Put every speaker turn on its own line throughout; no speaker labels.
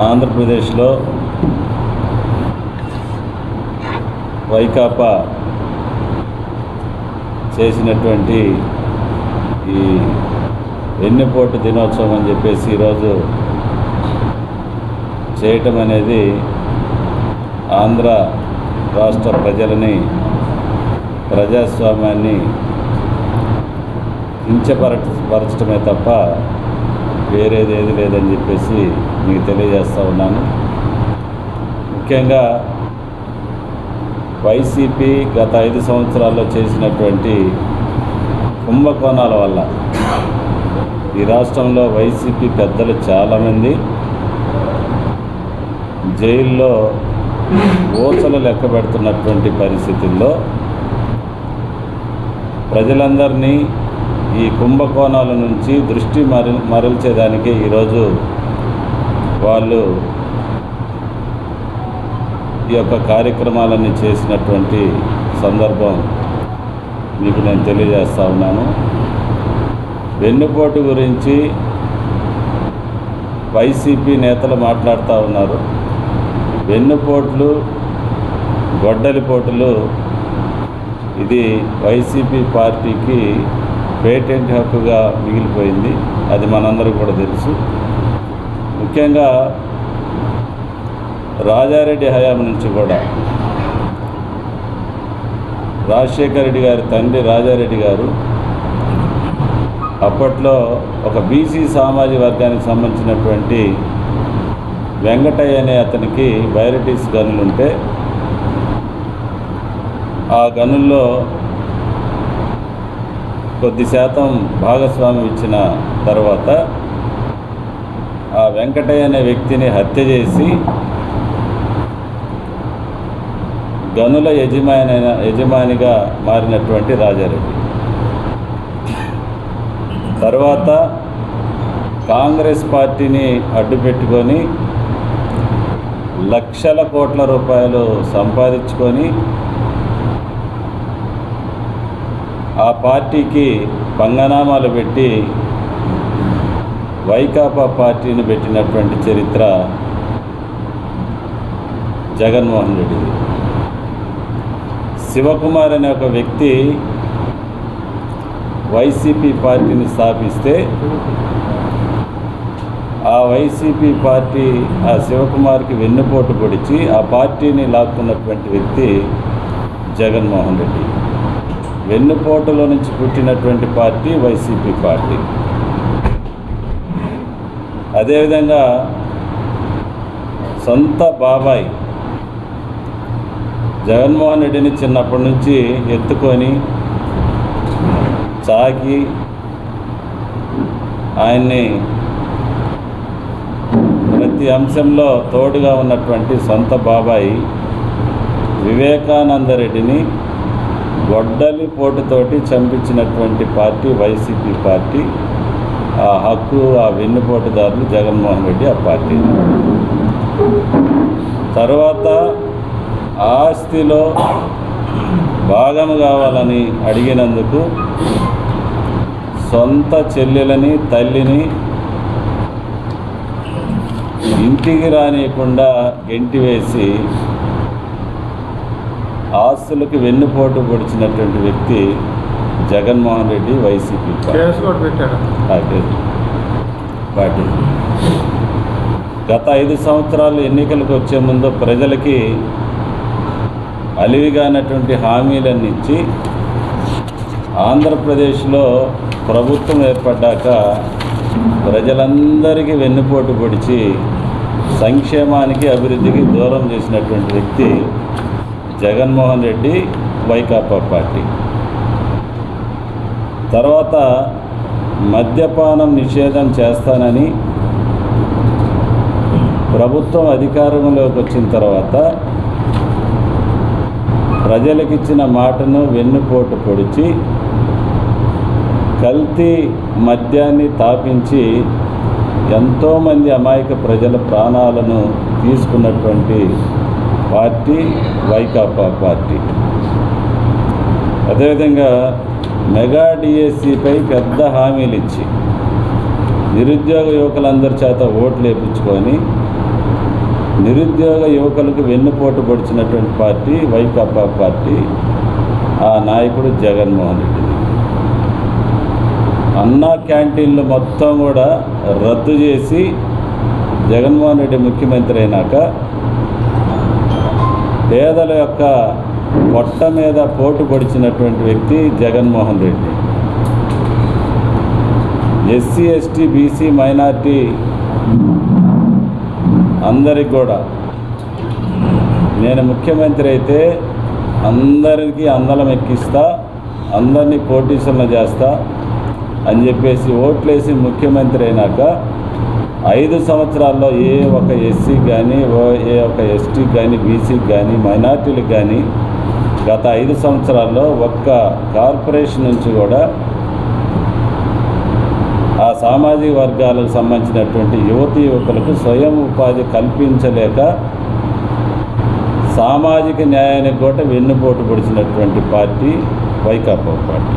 ఆంధ్రప్రదేశ్లో వైకాపా చేసినటువంటి ఈ ఎన్నిపోటు దినోత్సవం అని చెప్పేసి ఈరోజు చేయటం అనేది ఆంధ్ర రాష్ట్ర ప్రజలని ప్రజాస్వామ్యాన్ని కించపర పరచడమే తప్ప వేరేది ఏది లేదని చెప్పేసి మీకు తెలియజేస్తూ ఉన్నాను. ముఖ్యంగా వైసీపీ గత ఐదు సంవత్సరాల్లో చేసినటువంటి కుంభకోణాల వల్ల ఈ రాష్ట్రంలో వైసీపీ పెద్దలు చాలామంది జైల్లో ఊచలు లెక్క పెడుతున్నటువంటి పరిస్థితుల్లో ప్రజలందరినీ ఈ కుంభకోణాల నుంచి దృష్టి మరల్ మరల్చేదానికి ఈరోజు వాళ్ళు ఈ యొక్క కార్యక్రమాలన్నీ చేసినటువంటి సందర్భం మీకు నేను తెలియజేస్తా ఉన్నాను. వెన్నుపోటు గురించి వైసీపీ నేతలు మాట్లాడుతూ ఉన్నారు. వెన్నుపోట్లు గొడ్డలిపోటులు ఇది వైసీపీ పార్టీకి పేటెంట్ హక్కుగా మిగిలిపోయింది. అది మనందరికీ కూడా తెలుసు. ముఖ్యంగా రాజారెడ్డి హయాం నుంచి కూడా రాజశేఖర రెడ్డి గారి తండ్రి రాజారెడ్డి గారు అప్పట్లో ఒక బీసీ సామాజిక వర్గానికి సంబంధించినటువంటి వెంకటయ్య అనే అతనికి బయోరిటీస్ గనులు ఉంటే ఆ గనుల్లో కొద్ది శాతం భాగస్వామి ఇచ్చిన తర్వాత ఆ వెంకటయ్య అనే వ్యక్తిని హత్య చేసి గనుల యజమాని యజమానిగా మారినటువంటి రాజారెడ్డి. తర్వాత కాంగ్రెస్ పార్టీని అడ్డుపెట్టుకొని లక్షల కోట్ల రూపాయలు సంపాదించుకొని ఆ పార్టీకి పంగనామాలు పెట్టి వైకాపా పార్టీని పెట్టినటువంటి చరిత్ర జగన్మోహన్ రెడ్డి. శివకుమార్ అనే ఒక వ్యక్తి వైసీపీ పార్టీని స్థాపిస్తే ఆ వైసీపీ పార్టీ ఆ శివకుమార్కి వెన్నుపోటు పొడిచి ఆ పార్టీని లాక్కున్నటువంటి వ్యక్తి జగన్మోహన్ రెడ్డి. వెన్నుపోటులో నుంచి పుట్టినటువంటి పార్టీ వైసీపీ పార్టీ. అదేవిధంగా సొంత బాబాయ్ జగన్మోహన్ రెడ్డిని చిన్నప్పటి నుంచి ఎత్తుకొని చాకి ఆయన్ని ప్రతి అంశంలో తోడుగా ఉన్నటువంటి సొంత బాబాయి వివేకానంద రెడ్డిని గొడ్డలి పోటుతోటి చంపించినటువంటి పార్టీ వైసీపీ పార్టీ ఆ హక్కు ఆ వెన్నుపోటుదారులు జగన్మోహన్ రెడ్డి ఆ పార్టీ. తర్వాత ఆస్తిలో భాగం కావాలని అడిగినందుకు సొంత చెల్లెలని తల్లిని ఇంటికి రానియకుండా గెంటివేసి ఆస్తులకు వెన్నుపోటు పొడిచినటువంటి వ్యక్తి జగన్మోహన్ రెడ్డి వైసీపీ పార్టీ. అదే గత ఐదు సంవత్సరాలు ఎన్నికలకు వచ్చే ముందు ప్రజలకి అలివిగానటువంటి హామీలన్నీ ఇచ్చి ఆంధ్రప్రదేశ్లో ప్రభుత్వం ఏర్పడ్డాక ప్రజలందరికీ వెన్నుపోటు పొడిచి సంక్షేమానికి అభివృద్ధికి దూరం చేసినటువంటి వ్యక్తి జగన్మోహన్ రెడ్డి వైకాపా పార్టీ. తర్వాత మద్యపానం నిషేధం చేస్తానని ప్రభుత్వం అధికారంలోకి వచ్చిన తర్వాత ప్రజలకిచ్చిన మాటను వెన్నుపోటు పొడిచి కల్తీ మద్యాన్ని తాపించి ఎంతోమంది అమాయక ప్రజల ప్రాణాలను తీసుకున్నటువంటి పార్టీ వైకాపా పార్టీ. అదేవిధంగా మెగా డిఎస్సిపై పెద్ద హామీలు ఇచ్చి నిరుద్యోగ యువకులందరి చేత ఓట్లు వేయించుకొని నిరుద్యోగ యువకులకు వెన్నుపోటు పొడిచినటువంటి పార్టీ వైకాపా పార్టీ ఆ నాయకుడు జగన్మోహన్ రెడ్డి. అన్నా క్యాంటీన్లు మొత్తం కూడా రద్దు చేసి జగన్మోహన్ రెడ్డి ముఖ్యమంత్రి అయినాక పేదల యొక్క పొట్ట మీద పోటు పొడిచినటువంటి వ్యక్తి Jaganmohan Reddy. SC ST BC minority అందరికి కూడా నేను ముఖ్యమంత్రి అయితే అందరికీ అందలం ఎక్కిస్తా అందరినీ కోటీశ్వరులను చేస్తా అని చెప్పేసి ఓట్లేసి ముఖ్యమంత్రి అయినాక ఐదు సంవత్సరాల్లో ఏ ఒక ఎస్సీ కానీ ఏ ఒక ఎస్టీ కానీ బీసీకి కానీ మైనార్టీలకు కానీ గత ఐదు సంవత్సరాల్లో ఒక్క కార్పొరేషన్ నుంచి కూడా ఆ సామాజిక వర్గాలకు సంబంధించినటువంటి యువతి యువకులకు స్వయం ఉపాధి కల్పించలేక సామాజిక న్యాయానికి కూడా వెన్నుపోటు పొడిచినటువంటి పార్టీ వైకాపా పార్టీ.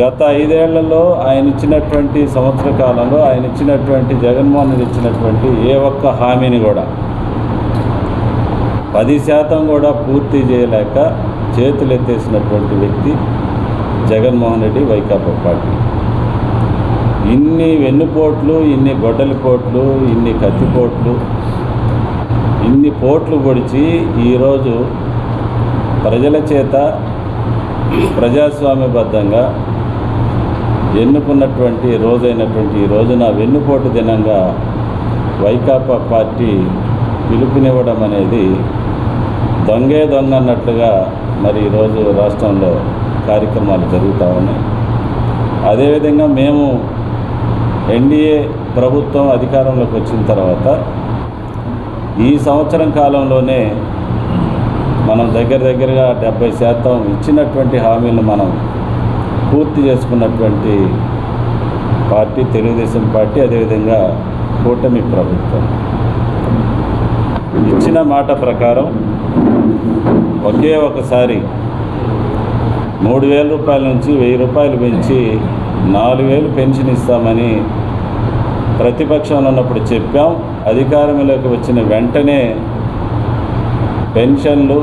గత ఐదేళ్ళలో ఆయన ఇచ్చినటువంటి సంవత్సర కాలంలో ఆయన ఇచ్చినటువంటి జగన్మోహన్ రెడ్డి ఇచ్చినటువంటి ఏ ఒక్క హామీని కూడా పది శాతం కూడా పూర్తి చేయలేక చేతులెత్తేసినటువంటి వ్యక్తి జగన్మోహన్ రెడ్డి వైకాపా పార్టీ. ఇన్ని వెన్నుపోట్లు ఇన్ని గొడ్డలి పోట్లు ఇన్ని కత్తిపోట్లు ఇన్ని పోట్లు పొడిచి ఈరోజు ప్రజల చేత ప్రజాస్వామ్యబద్ధంగా ఎన్నుకున్నటువంటి రోజైనటువంటి ఈ రోజున వెన్నుపోటు దినంగా వైకాపా పార్టీ పిలుపునివ్వడం అనేది దొంగే దొంగ అన్నట్లుగా మరి ఈరోజు రాష్ట్రంలో కార్యక్రమాలు జరుగుతూ ఉన్నాయి. అదేవిధంగా మేము ఎన్డీఏ ప్రభుత్వం అధికారంలోకి వచ్చిన తర్వాత ఈ సంవత్సరం కాలంలోనే మనం దగ్గర దగ్గరగా డెబ్బై శాతం ఇచ్చినటువంటి హామీలను మనం పూర్తి చేసుకున్నటువంటి పార్టీ తెలుగుదేశం పార్టీ అదేవిధంగా కూటమి ప్రభుత్వం. ఇచ్చిన మాట ప్రకారం ఒకే ఒకసారి మూడు వేల రూపాయల నుంచి వెయ్యి రూపాయలు పెంచి నాలుగు వేలు పెన్షన్ ఇస్తామని ప్రతిపక్షంలో ఉన్నప్పుడు చెప్పాం. అధికారంలోకి వచ్చిన వెంటనే పెన్షన్లు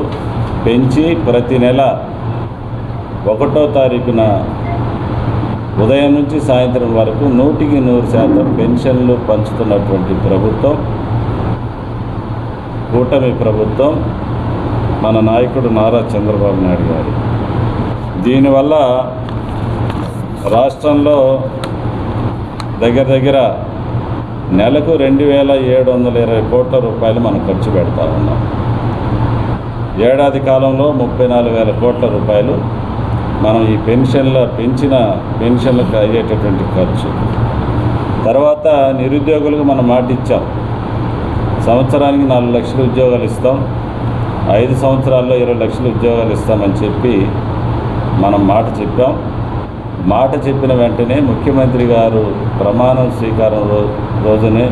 పెంచి ప్రతి నెల ఒకటో తారీఖున ఉదయం నుంచి సాయంత్రం వరకు నూటికి నూరు శాతం పెన్షన్లు పంచుతున్నటువంటి ప్రభుత్వం కూటమి ప్రభుత్వం మన నాయకుడు నారా చంద్రబాబు నాయుడు గారు. దీనివల్ల రాష్ట్రంలో దగ్గర దగ్గర నెలకు రెండు వేల ఏడు వందల ఇరవై కోట్ల రూపాయలు మనం ఖర్చు పెడతా ఉన్నాం. ఏడాది కాలంలో ముప్పై నాలుగు వేల కోట్ల రూపాయలు మనం ఈ పెన్షన్ల పెంచిన పెన్షన్లకు అయ్యేటటువంటి ఖర్చు. తర్వాత నిరుద్యోగులకు మనం మాట ఇచ్చాం. సంవత్సరానికి నాలుగు లక్షల ఉద్యోగాలు ఇస్తాం. ఐదు సంవత్సరాల్లో ఇరవై లక్షల ఉద్యోగాలు ఇస్తామని చెప్పి మనం మాట చెప్పాం. మాట చెప్పిన వెంటనే ముఖ్యమంత్రి గారు ప్రమాణం స్వీకారం రో రోజునే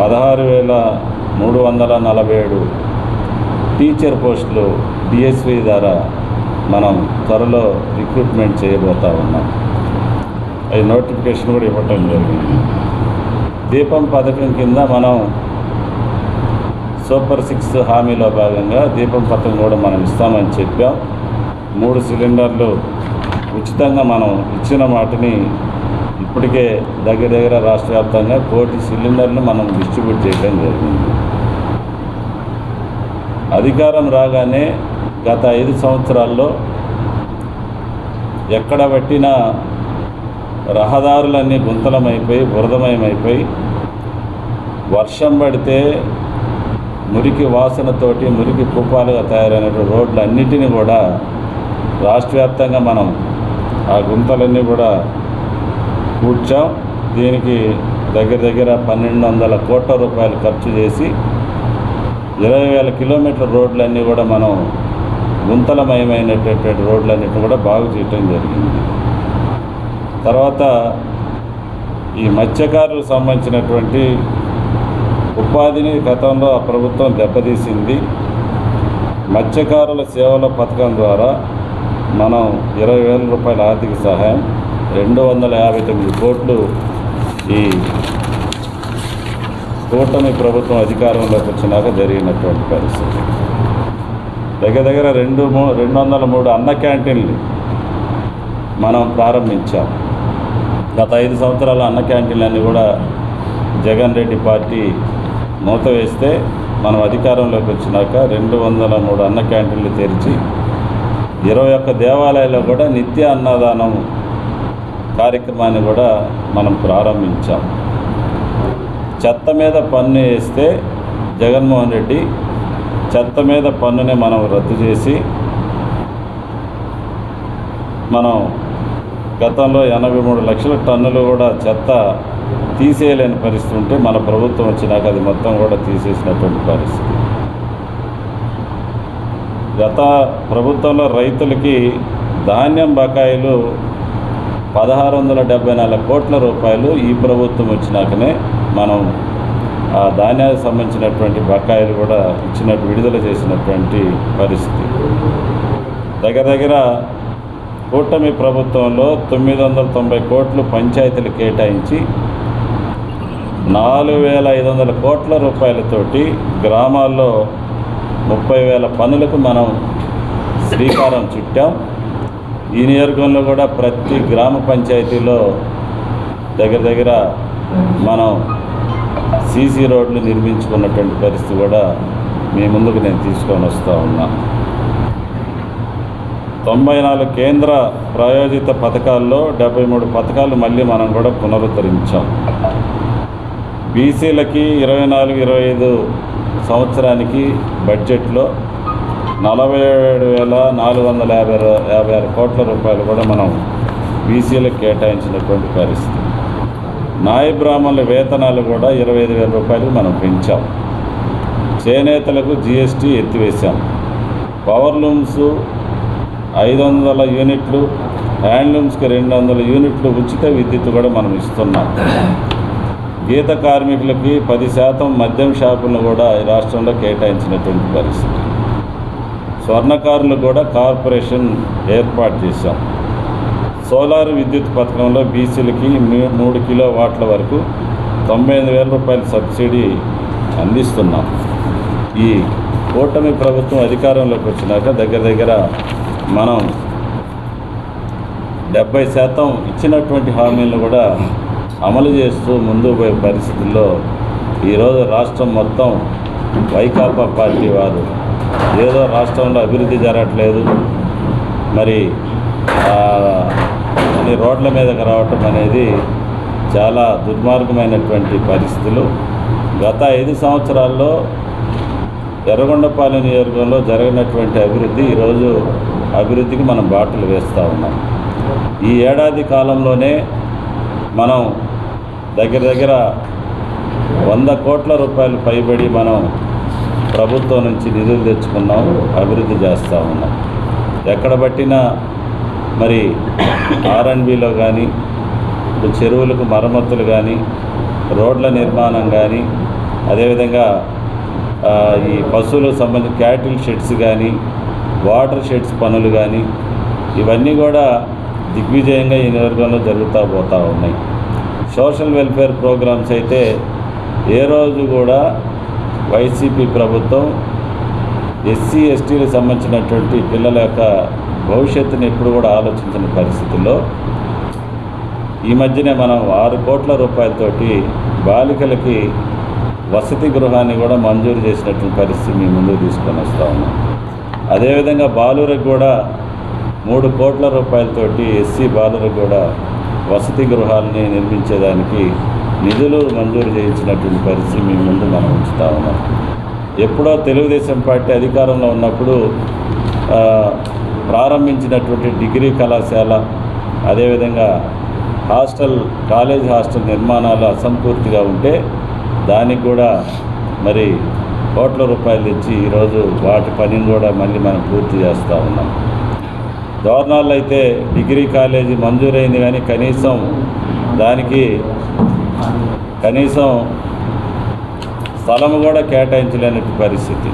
పదహారు వేల మూడు వందల నలభై ఏడు టీచర్ పోస్టులు డిఎస్వి ద్వారా మనం త్వరలో రిక్రూట్మెంట్ చేయబోతా ఉన్నాం. అది నోటిఫికేషన్ కూడా ఇవ్వటం జరిగింది. దీపం పథకం కింద మనం సూపర్ సిక్స్ హామీలో భాగంగా దీపం పథకం కూడా మనం ఇస్తామని చెప్పాం. మూడు సిలిండర్లు ఉచితంగా మనం ఇచ్చిన మాటని ఇప్పటికే దగ్గర దగ్గర రాష్ట్ర వ్యాప్తంగా కోటి సిలిండర్లు మనం డిస్ట్రిబ్యూట్ చేయడం జరిగింది. అధికారం రాగానే గత ఐదు సంవత్సరాల్లో ఎక్కడ పట్టినా రహదారులన్నీ గుంతలమైపోయి బురదమయమైపోయి వర్షం పడితే మురికి వాసనతోటి మురికి కూపాలుగా తయారైనటువంటి రోడ్లు అన్నిటినీ కూడా రాష్ట్ర వ్యాప్తంగా మనం ఆ గుంతలన్నీ కూడా కూర్చాం దీనికి దగ్గర దగ్గర పన్నెండు వందల కోట్ల రూపాయలు ఖర్చు చేసి ఇరవై వేల కిలోమీటర్ల రోడ్లన్నీ కూడా మనం గుంతలమయమైనటువంటి రోడ్లన్నిటిని కూడా బాగు చేయటం జరిగింది. తర్వాత ఈ మత్స్యకారులకు సంబంధించినటువంటి ఉపాధిని గతంలో ఆ ప్రభుత్వం దెబ్బతీసింది. మత్స్యకారుల సేవల పథకం ద్వారా మనం ఇరవై వేల రూపాయల ఆర్థిక సహాయం రెండు వందల యాభై తొమ్మిది కోట్లు ఈ కూటమి ప్రభుత్వం అధికారంలోకి వచ్చినాక జరిగినటువంటి పరిస్థితి. దగ్గర దగ్గర రెండు రెండు వందల మూడు అన్న క్యాంటీన్లు మనం ప్రారంభించాం. గత ఐదు సంవత్సరాల అన్న క్యాంటీన్లన్నీ కూడా జగన్ రెడ్డి పార్టీ మూత వేస్తే మనం అధికారంలోకి వచ్చినాక రెండు వందల మూడు అన్న క్యాంటీన్లు తెరిచి ఇరవై ఒక్క దేవాలయాల్లో కూడా నిత్య అన్నదానం కార్యక్రమాన్ని కూడా మనం ప్రారంభించాం. చెత్త మీద పన్ను వేస్తే జగన్మోహన్ రెడ్డి చెత్త మీద పన్నుని మనం రద్దు చేసి మనం గతంలో ఎనభై మూడు లక్షల టన్నులు కూడా చెత్త తీసేయలేని పరిస్థితి ఉంటే మన ప్రభుత్వం వచ్చినాక అది మొత్తం కూడా తీసేసినటువంటి పరిస్థితి. గత ప్రభుత్వంలో రైతులకి ధాన్యం బకాయిలు పదహారు వందల డెబ్బై నాలుగు కోట్ల రూపాయలు ఈ ప్రభుత్వం వచ్చినాకనే మనం ఆ ధాన్యానికి సంబంధించినటువంటి బకాయిలు కూడా ఇచ్చిన విడుదల చేసినటువంటి పరిస్థితి. దగ్గర దగ్గర కూటమి ప్రభుత్వంలో తొమ్మిది వందల తొంభై కోట్లు పంచాయతీలు కేటాయించి నాలుగు వేల ఐదు వందల కోట్ల రూపాయలతోటి గ్రామాల్లో ముప్పై వేల పనులకు మనం శ్రీకారం చుట్టాం. ఈ నియోజకవర్గంలో కూడా ప్రతి గ్రామ పంచాయతీలో దగ్గర దగ్గర మనం సీసీ రోడ్లు నిర్మించుకున్నటువంటి పరిస్థితి కూడా మీ ముందుకు నేను తీసుకొని వస్తూ ఉన్నా. తొంభై నాలుగు కేంద్ర ప్రాయోజిత పథకాల్లో డెబ్బై మూడు పథకాలు మళ్ళీ మనం కూడా పునరుద్ధరించాం. బీసీలకి ఇరవై నాలుగు ఇరవై ఐదు సంవత్సరానికి బడ్జెట్లో నలభై ఏడు వేల నాలుగు వందల యాభై యాభై ఆరు కోట్ల రూపాయలు కూడా మనం బీసీలకు కేటాయించినటువంటి పరిస్థితి. నాయ బ్రాహ్మణుల వేతనాలు కూడా ఇరవై ఐదు వేల రూపాయలు మనం పెంచాం. చేనేతలకు జిఎస్టీ ఎత్తివేశాం. పవర్ లూమ్స్ ఐదు వందల యూనిట్లు హ్యాండ్లూమ్స్కి రెండు వందల యూనిట్లు ఉచిత విద్యుత్ కూడా మనం ఇస్తున్నాం. గీత కార్మికులకి పది శాతం మద్యం షాపులను కూడా ఈ రాష్ట్రంలో కేటాయించినటువంటి పరిస్థితి. స్వర్ణకారులు కూడా కార్పొరేషన్ ఏర్పాటు చేశాం. సోలార్ విద్యుత్ పథకంలో బీసీలకి మూడు కిలో వాట్ల వరకు తొంభై ఎనిమిది వేల రూపాయల సబ్సిడీ అందిస్తున్నాం. ఈ కూటమి ప్రభుత్వం అధికారంలోకి వచ్చినాక దగ్గర దగ్గర మనం డెబ్బై శాతం ఇచ్చినటువంటి హామీలను కూడా అమలు చేస్తూ ముందు పోయే పరిస్థితుల్లో ఈరోజు రాష్ట్రం మొత్తం వైకాపా పార్టీ వారు ఏదో రాష్ట్రంలో అభివృద్ధి జరగట్లేదు. మరి ఆ, రోడ్ల మీదకి రావటం అనేది చాలా దుర్మార్గమైనటువంటి పరిస్థితులు. గత ఐదు సంవత్సరాల్లో ఎర్రగొండపాలెం నియోజకవర్గంలో జరిగినటువంటి అభివృద్ధి ఈరోజు అభివృద్ధికి మనం బాటలు వేస్తూ ఉన్నాం. ఈ ఏడాది కాలంలోనే మనం దగ్గర దగ్గర వంద కోట్ల రూపాయలు పైబడి మనం ప్రభుత్వం నుంచి నిధులు తెచ్చుకున్నాం అభివృద్ధి చేస్తూ ఉన్నాం. ఎక్కడ పట్టినా మరి ఆర్ఎండ్బిలో కానీ ఇప్పుడు చెరువులకు మరమ్మతులు కానీ రోడ్ల నిర్మాణం కానీ అదేవిధంగా ఈ పశువులకు సంబంధించిన క్యాటిల్ షెడ్స్ కానీ వాటర్ షెడ్స్ పనులు కానీ ఇవన్నీ కూడా దిగ్విజయంగా ఈ నియోజకవర్గంలో జరుగుతూ పోతూ ఉన్నాయి. సోషల్ వెల్ఫేర్ ప్రోగ్రామ్స్ అయితే ఏ రోజు కూడా వైసీపీ ప్రభుత్వం ఎస్సీ ఎస్టీలకు సంబంధించినటువంటి పిల్లల యొక్క భవిష్యత్తుని ఎప్పుడు కూడా ఆలోచించిన పరిస్థితుల్లో ఈ మధ్యనే మనం ఆరు కోట్ల రూపాయలతోటి బాలికలకి వసతి గృహాన్ని కూడా మంజూరు చేసినటువంటి పరిస్థితి మీ ముందుకు తీసుకొని వస్తూ ఉన్నాం. అదేవిధంగా బాలురకు కూడా మూడు కోట్ల రూపాయలతోటి ఎస్సీ బాలురకు కూడా వసతి గృహాలని నిర్మించేదానికి నిధులు మంజూరు చేయించినటువంటి పరిస్థితి మీ ముందు మనం ఉంచుతా ఉన్నాం. ఎప్పుడో తెలుగుదేశం పార్టీ అధికారంలో ఉన్నప్పుడు ప్రారంభించినటువంటి డిగ్రీ కళాశాల అదేవిధంగా హాస్టల్ కాలేజ్ హాస్టల్ నిర్మాణాలు అసంపూర్తిగా ఉంటే దానికి కూడా మరి కోట్ల రూపాయలు తెచ్చి ఈరోజు వాటి పనిని కూడా మళ్ళీ మనం పూర్తి చేస్తూ ఉన్నాం. దోర్నాల్లో అయితే డిగ్రీ కాలేజీ మంజూరైంది కానీ కనీసం దానికి కనీసం స్థలం కూడా కేటాయించలేని పరిస్థితి.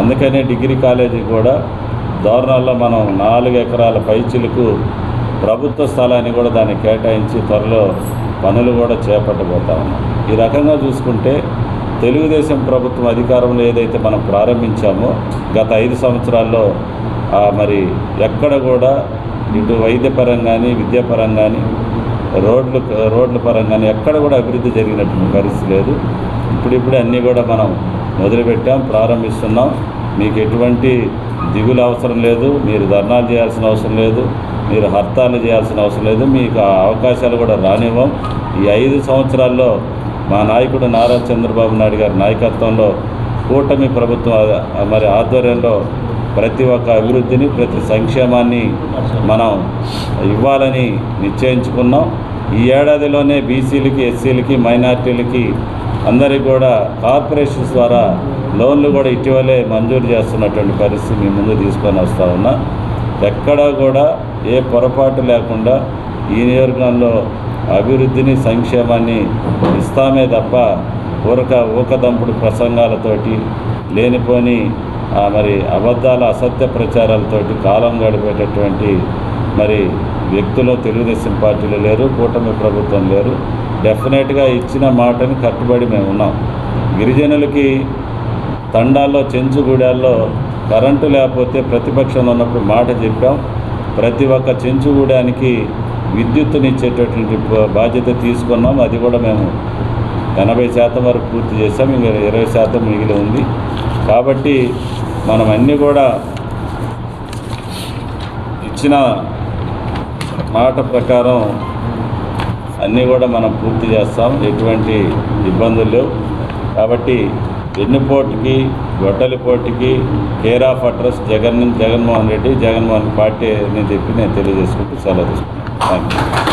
అందుకనే డిగ్రీ కాలేజీ కూడా దోర్నాల్లో మనం నాలుగు ఎకరాల పైచిలకు ప్రభుత్వ స్థలాన్ని కూడా దాన్ని కేటాయించి త్వరలో పనులు కూడా చేపట్టబోతా ఉన్నాం. ఈ రకంగా చూసుకుంటే తెలుగుదేశం ప్రభుత్వం అధికారంలో ఏదైతే మనం ప్రారంభించామో గత ఐదు సంవత్సరాల్లో మరి ఎక్కడ కూడా ఇటు వైద్యపరం కానీ విద్యాపరం కానీ రోడ్లు రోడ్ల పరంగానే ఎక్కడ కూడా అభివృద్ధి జరిగినటువంటి పరిస్థితి లేదు. ఇప్పుడిప్పుడే అన్నీ కూడా మనం మొదలుపెట్టాం ప్రారంభిస్తున్నాం. మీకు ఎటువంటి దిగులు అవసరం లేదు మీరు ధర్నాలు చేయాల్సిన అవసరం లేదు మీరు హర్తాలు చేయాల్సిన అవసరం లేదు మీకు ఆ అవకాశాలు కూడా రానివ్వం. ఈ ఐదు సంవత్సరాల్లో మా నాయకుడు నారా చంద్రబాబు నాయుడు గారి నాయకత్వంలో కూటమి ప్రభుత్వం మరి ఆధ్వర్యంలో ప్రతి ఒక్క అభివృద్ధిని ప్రతి సంక్షేమాన్ని మనం ఇవ్వాలని నిశ్చయించుకున్నాం. ఈ ఏడాదిలోనే బీసీలకి ఎస్సీలకి మైనార్టీలకి అందరికీ కూడా కార్పొరేషన్స్ ద్వారా లోన్లు కూడా ఇటీవలే మంజూరు చేస్తున్నటువంటి పరిస్థితి మీ ముందు తీసుకొని వస్తూ ఉన్నా. ఎక్కడా కూడా ఏ పొరపాటు లేకుండా ఈ నియోజకవర్గంలో అభివృద్ధిని సంక్షేమాన్ని ఇస్తామే తప్ప ఊరక ఊకదంపుడు ప్రసంగాలతోటి లేనిపోని ఆ, మరి అబద్ధాల అసత్య ప్రచారాలతోటి కాలం గడిపేటటువంటి మరి వ్యక్తులు తెలుగుదేశం పార్టీలు లేరు కూటమి ప్రభుత్వం లేరు. డెఫినెట్గా ఇచ్చిన మాటని కట్టుబడి మేము ఉన్నాం. గిరిజనులకి తండాల్లో చెంచుగూడాల్లో కరెంటు లేకపోతే ప్రతిపక్షంలో ఉన్నప్పుడు మాట చెప్పాం. ప్రతి ఒక్క చెంచుగూడానికి విద్యుత్తునిచ్చేటటువంటి ఇచ్చేటటువంటి బాధ్యత తీసుకున్నాం. అది కూడా మేము ఎనభై శాతం వరకు పూర్తి చేసాం ఇంకా ఇరవై శాతం మిగిలి ఉంది. కాబట్టి మనం అన్నీ కూడా ఇచ్చిన మాట ప్రకారం అన్నీ కూడా మనం పూర్తి చేస్తాం. ఎటువంటి ఇబ్బందులు లేవు. కాబట్టి వెన్నుపోటుకి గొడ్డలిపోటుకి care of address Jagan Jaganmohan Reddy Jaganmohan party అని చెప్పి నేను తెలియజేసుకుంటూ సెలవు తీసుకున్నాను థ్యాంక్ యూ